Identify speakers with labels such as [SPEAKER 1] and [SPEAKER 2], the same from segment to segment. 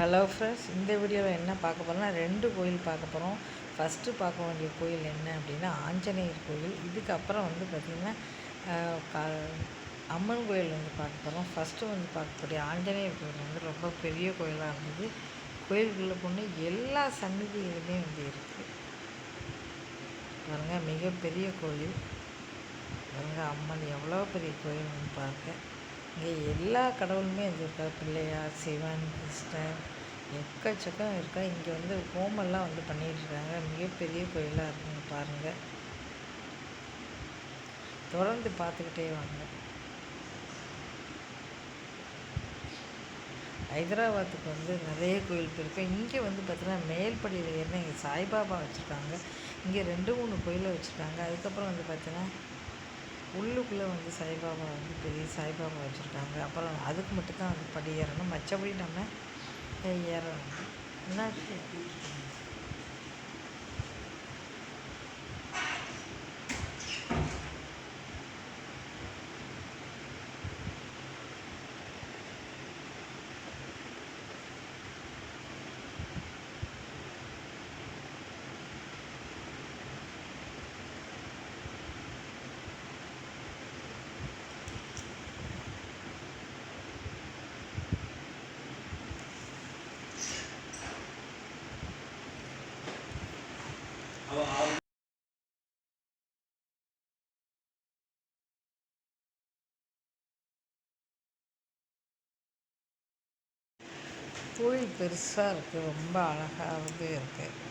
[SPEAKER 1] Hello friends இந்த வீடியோவில் என்ன பார்க்க போகிறோம்னா ரெண்டு கோயில் பார்க்க போகிறோம் ஃபஸ்ட்டு பார்க்க வேண்டிய கோயில் என்ன அப்படின்னா ஆஞ்சநேயர் கோயில். இதுக்கப்புறம் வந்து பார்த்திங்கன்னா அம்மன் கோயில் வந்து பார்க்க போகிறோம் ஃபஸ்ட்டு வந்து பார்க்கக்கூடிய ஆஞ்சநேயர் கோயில் வந்து ரொம்ப பெரிய கோயிலாக இருந்தது. கோயிலுக்குள்ளே போன எல்லா சன்னதிகளுமே வந்து இருக்குது பாருங்கள் மிகப்பெரிய கோயில். பாருங்க அம்மன் எவ்வளோ பெரிய கோயில்னு பார்க்க. இங்கே எல்லா கடவுளுமே இருக்கா பிள்ளையார் சிவன் கிருஷ்ணர் எக்கச்சக்கம் இருக்கா. இங்கே வந்து ஹோமெல்லாம் வந்து பண்ணிகிட்ருக்காங்க மிகப்பெரிய கோயிலாக இருக்குங்க பாருங்கள் தொடர்ந்து பார்த்துக்கிட்டே வாங்க. ஹைதராபாத்துக்கு வந்து நிறைய கோயில் போயிருக்கேன் இங்கே வந்து பார்த்தீங்கன்னா மேல்படியில் ஏறினா இங்கே சாய்பாபா வச்சுருக்காங்க. இங்கே ரெண்டு மூணு கோயிலை வச்சுருக்காங்க. அதுக்கப்புறம் வந்து பார்த்தீங்கன்னா உள்ளுக்குள்ளே வந்து சாய்பாபா வந்து பெரிய சாய்பாபா வச்சுருக்காங்க. அப்புறம் அதுக்கு மட்டும்தான் அந்த படி ஏறணும் மற்றபடி நம்ம ஏறணும். என்னாச்சு? கோயில் பெருசாக இருக்குது ரொம்ப அழகாகவே இருக்குது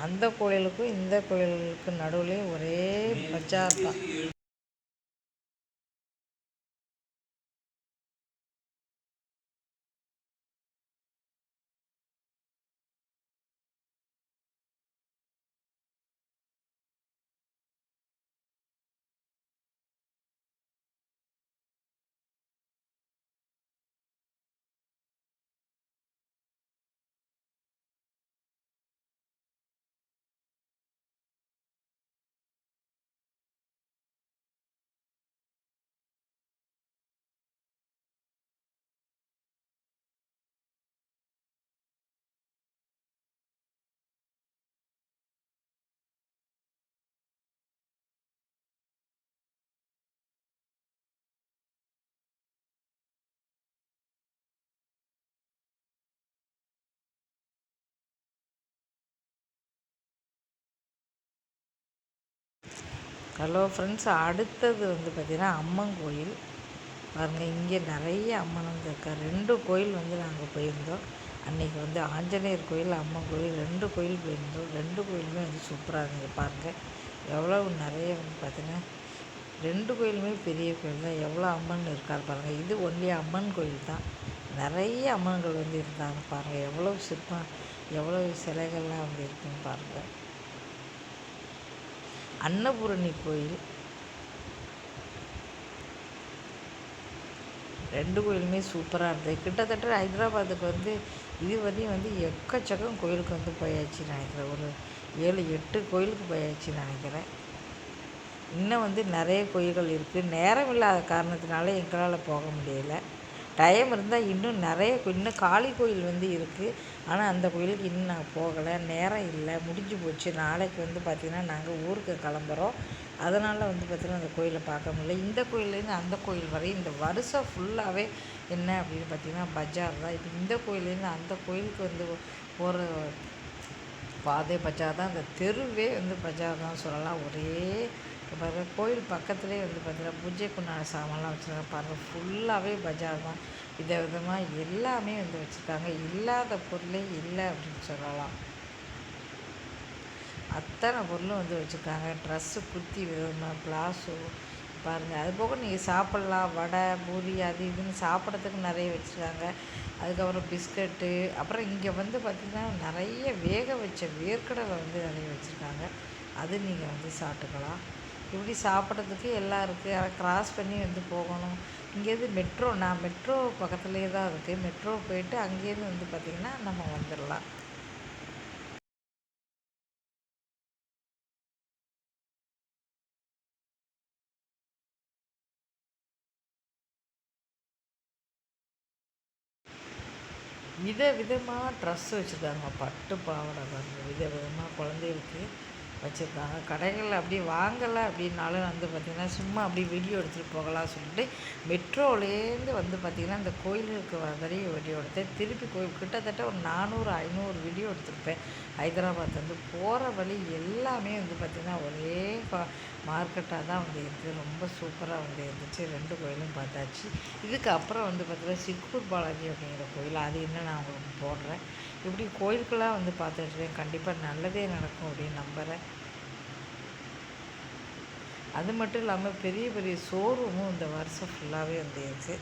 [SPEAKER 1] அந்த கோயிலுக்கும் இந்த கோயிலுக்கும் நடுவுலேயும் ஒரே பஜார் தான் ஹலோ ஃப்ரெண்ட்ஸ் அடுத்தது வந்து பார்த்திங்கன்னா அம்மன் கோயில். பாருங்கள் இங்கே நிறைய அம்மன் வந்து இருக்கா ரெண்டு கோயில் வந்து நாங்கள் போயிருந்தோம். அன்றைக்கி வந்து ஆஞ்சநேயர் கோயில் அம்மன் கோயில் ரெண்டு கோயில் போயிருந்தோம். ரெண்டு கோயிலுமே வந்து சூப்பராக இருந்தது பாருங்கள் எவ்வளோ நிறைய வந்து பார்த்திங்கன்னா ரெண்டு கோயிலுமே பெரிய கோயில் தான். எவ்வளோ அம்மன் இருக்கார் பாருங்கள் இது ஒன்லி அம்மன் கோயில் தான். நிறைய அம்மன்கள் வந்து இருந்தாங்க பாருங்கள் எவ்வளோ சிற்பம் எவ்வளோ சிலைகள்லாம் வந்து இருக்குன்னு பாருங்கள் அன்னபூரணி கோயில். ரெண்டு கோயிலுமே சூப்பராக இருந்தது. கிட்டத்தட்ட ஹைதராபாத்துக்கு வந்து இது வரையும் வந்து எக்கச்சக்கம் கோயிலுக்கு வந்து போயாச்சு நினைக்கிறேன். ஒரு ஏழு எட்டு கோயிலுக்கு போயாச்சு நினைக்கிறேன். இன்னும் வந்து நிறைய கோயில்கள் இருக்குது நேரம் இல்லாத காரணத்தினால எங்களால் போக முடியல. டைம் இருந்தால் இன்னும் நிறைய இன்னும் காளி கோயில் வந்து இருக்குது ஆனால் அந்த கோயிலுக்கு இன்னும் நாங்கள் போகலை. நேரம் இல்லை. முடிஞ்சு போச்சு. நாளைக்கு வந்து பார்த்திங்கன்னா நாங்கள் ஊருக்கு கிளம்புறோம். அதனால் வந்து பார்த்திங்கன்னா அந்த கோயிலை பார்க்க முடியல. இந்த கோயிலேருந்து அந்த கோயில் வரை இந்த வருஷம் ஃபுல்லாகவே என்ன அப்படின்னு பார்த்திங்கன்னா பஜார் தான். இப்போ இந்த கோயிலேருந்து அந்த கோயிலுக்கு வந்து ஒரு பாதை பஜார் தான். அந்த தெருவே வந்து பஜார் தான் சொல்லலாம். ஒரே பாருங்கள் கோயில் பக்கத்துலேயே வந்து பார்த்தீங்கன்னா பூஜைக்குண்டான சாமான்லாம் வச்சுருக்காங்க. பாருங்கள் ஃபுல்லாகவே பஜார் தான் வித விதமாக எல்லாமே வந்து வச்சுருக்காங்க. இல்லாத பொருளே இல்லை அப்படின்னு சொல்லலாம். அத்தனை பொருளும் வந்து வச்சுருக்காங்க. ட்ரெஸ்ஸு குர்த்தி விதமாக ப்ளாஸோ பாருங்கள் அது போக நீங்கள் சாப்பிட்லாம். வடை பூரி அது இதுன்னு சாப்பிட்றதுக்கு நிறைய வச்சுருக்காங்க. அதுக்கப்புறம் பிஸ்கட்டு. அப்புறம் இங்கே வந்து பார்த்திங்கன்னா நிறைய வேக வச்ச வேர்க்கடலை வந்து நிறைய வச்சுருக்காங்க. அது நீங்கள் வந்து சாப்பிட்டுக்கலாம். இப்படி சாப்பிட்றதுக்கு எல்லாம் இருக்குது. அதை கிராஸ் பண்ணி வந்து போகணும். இங்கேருந்து மெட்ரோ நான் மெட்ரோ பக்கத்துலேயே தான் இருக்குது மெட்ரோ போயிட்டு அங்கேருந்து வந்து பார்த்திங்கன்னா நம்ம வந்துடலாம். வித விதமாக ட்ரெஸ் வச்சுருக்காங்க. பட்டு பாவாடை பாருங்கள் வித விதமாக குழந்தைகளுக்கு. வச்சுருக்காங்க. கடைகளில் அப்படி வாங்கலை அப்படின்னாலும் வந்து பார்த்திங்கன்னா சும்மா அப்படி வீடியோ எடுத்துகிட்டு போகலாம் சொல்லிட்டு மெட்ரோலேருந்து வந்து பார்த்திங்கன்னா இந்த கோயிலுக்கு வரையும் வீடியோ எடுத்தேன் திருப்பி கோயில் கிட்டத்தட்ட ஒரு நானூறு ஐநூறு வீடியோ எடுத்திருப்பேன். ஹைதராபாத் வந்து போகிற வழி எல்லாமே வந்து பார்த்திங்கன்னா ஒரே மார்க்கெட்டாக தான் வந்து இருக்குது. ரொம்ப சூப்பராக வந்து இருந்துச்சு. ரெண்டு கோயிலும் பார்த்தாச்சு. இதுக்கு அப்புறம் வந்து பார்த்திங்கன்னா சிக்கூர் பாலாஜி அப்படிங்கிற கோயில் அது என்ன நான் உங்களுக்கு போடுறேன். இப்படி கோயிலுக்கெல்லாம் வந்து பார்த்துட்ருக்கேன் கண்டிப்பாக நல்லதே நடக்கும் அப்படின்னு நம்புகிறேன் அது மட்டும் இல்லாமல் பெரிய பெரிய ஷோரூமும் இந்த வருஷம் ஃபுல்லாகவே வந்து இருக்குது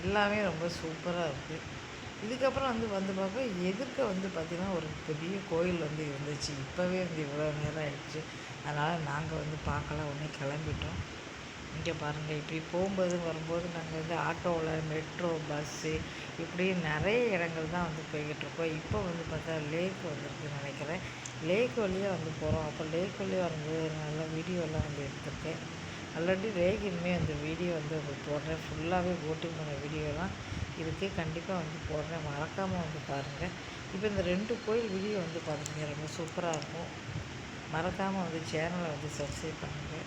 [SPEAKER 1] எல்லாமே ரொம்ப சூப்பராக இருக்குது இதுக்கப்புறம் வந்து வந்து பார்க்க எதிர்க்க வந்து பார்த்திங்கன்னா ஒரு பெரிய கோயில் வந்து இருந்துச்சு. இப்போவே வந்து இவ்வளோ நேரம் ஆயிடுச்சு. அதனால் நாங்கள் வந்து பார்க்கலாம் ஒன்றே கிளம்பிட்டோம். இங்கே பாருங்கள் இப்படி போகும்போது வரும்போது நாங்கள் வந்து ஆட்டோவில் மெட்ரோ பஸ்ஸு இப்படி நிறைய இடங்கள் தான் வந்து போய்கிட்டுருக்கோம் இப்போ வந்து பார்த்தா லேக் வந்துருக்குன்னு நினைக்கிறேன். லேக் வழியாக வந்து போகிறோம் அப்போ லேக் வழியாக வரும்போது நல்லா வீடியோலாம் வந்து எடுத்திருக்கேன். ஆல்ரெடி ரேகினுமே அந்த வீடியோ வந்து உங்களுக்கு போடுறேன். ஃபுல்லாகவே போட்டிங் பண்ண வீடியோலாம் இருக்குது கண்டிப்பாக வந்து போடுறேன். மறக்காமல் வந்து பாருங்கள் இப்போ இந்த ரெண்டு கோயில் வீடியோ வந்து பாருங்கள் ரொம்ப சூப்பராக இருக்கும். மறக்காமல் வந்து சேனலை வந்து சப்ஸ்கிரைப் பண்ணுங்கள்